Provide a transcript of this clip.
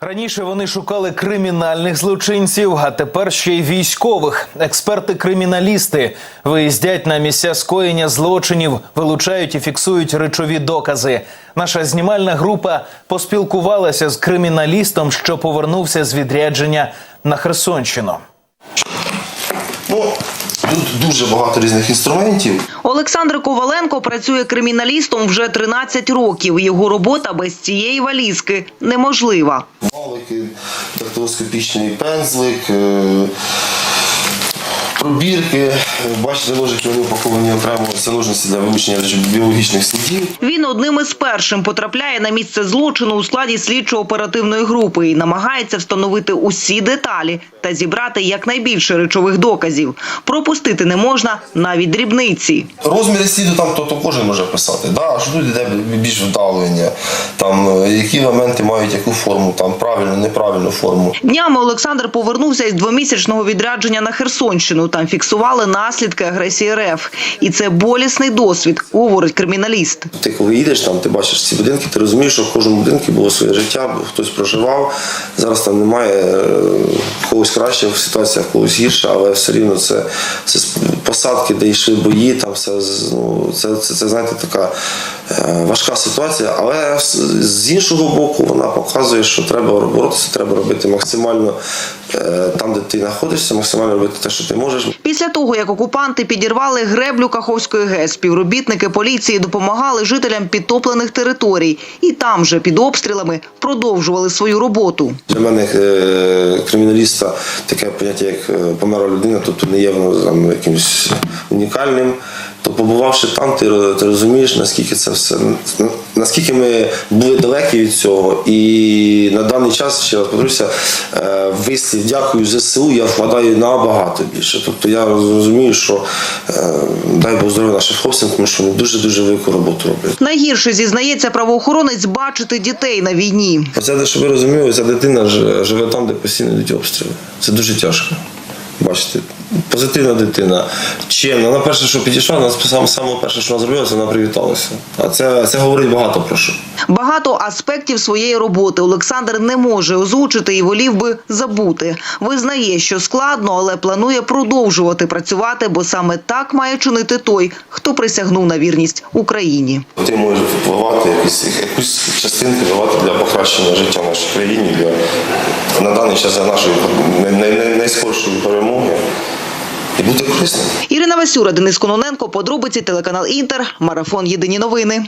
Раніше вони шукали кримінальних злочинців, а тепер ще й військових. Експерти-криміналісти виїздять на місця скоєння злочинів, вилучають і фіксують речові докази. Наша знімальна група поспілкувалася з криміналістом, що повернувся з відрядження на Херсонщину. Ну, тут дуже багато різних інструментів. Олександр Коваленко працює криміналістом вже 13 років. Його робота без цієї валізки неможлива. Валики, дактилоскопічний пензлик, е, пробірки. Бачите, ложики вони упаковані окремо це ножниці для вилучення біологічних слідів. Він одним із першим потрапляє на місце злочину у складі слідчо-оперативної групи і намагається встановити усі деталі та зібрати якнайбільше речових доказів. Пропустити не можна навіть дрібниці. Розміри сліду там то, кожен може писати. Да, що тут йде більш вдавлення, там е, які моменти мають яку форму, там правильну, неправильну форму. Днями Олександр повернувся із двомісячного відрядження на Херсонщину. Там фіксували наслідки агресії РФ. І це болісний досвід, говорить криміналіст. Ти коли їдеш там, ти бачиш ці будинки, ти розумієш, що в кожному будинку було своє життя, хтось проживав. Зараз там немає е, когось краще в ситуаціях, когось гірше, але все рівно це, це посадки, де йшли бої, там все ну, це, це, це знаєте, така е, важка ситуація. Але з- іншого боку, вона показує, що треба боротися, треба робити максимально там, де ти знаходишся, максимально робити те, що ти можеш. Після того, як окупанти підірвали греблю Каховської ГЕС, співробітники поліції допомагали жителям підтоплених територій. І там же під обстрілами продовжували свою роботу. Для мене е, криміналіста таке поняття, як е, померла людина, тобто не є воно там якимось унікальним. То побувавши там, ти, ти розумієш, наскільки це все наскільки ми були далекі від цього. І на даний час ще раз повторюся, е, вислів дякую ЗСУ, я вкладаю набагато більше. Тобто я розумію, що е, дай Бог здоров'я нашим хлопцям, тому що вони дуже дуже велику роботу роблять. Найгірше зізнається правоохоронець бачити дітей на війні. Оце, щоб ви розуміли, ця дитина живе там, де постійно йдуть обстріли. Це дуже тяжко. Бачите, позитивна дитина, чемна. Вона перше, що підійшла, вона саме, саме перше, що вона зробила, це вона привіталася. А це, це говорить багато про що. Багато аспектів своєї роботи Олександр не може озвучити і волів би забути. Визнає, що складно, але планує продовжувати працювати, бо саме так має чинити той, хто присягнув на вірність Україні. Ти можеш впливати якусь, якусь частинку давати для покращення життя в нашій країні, для на даний час для нашої най- най- най- найскоршої перемоги і бути корисним. Ірина Васюра, Денис Кононенко, подробиці телеканал Інтер, марафон Єдині новини.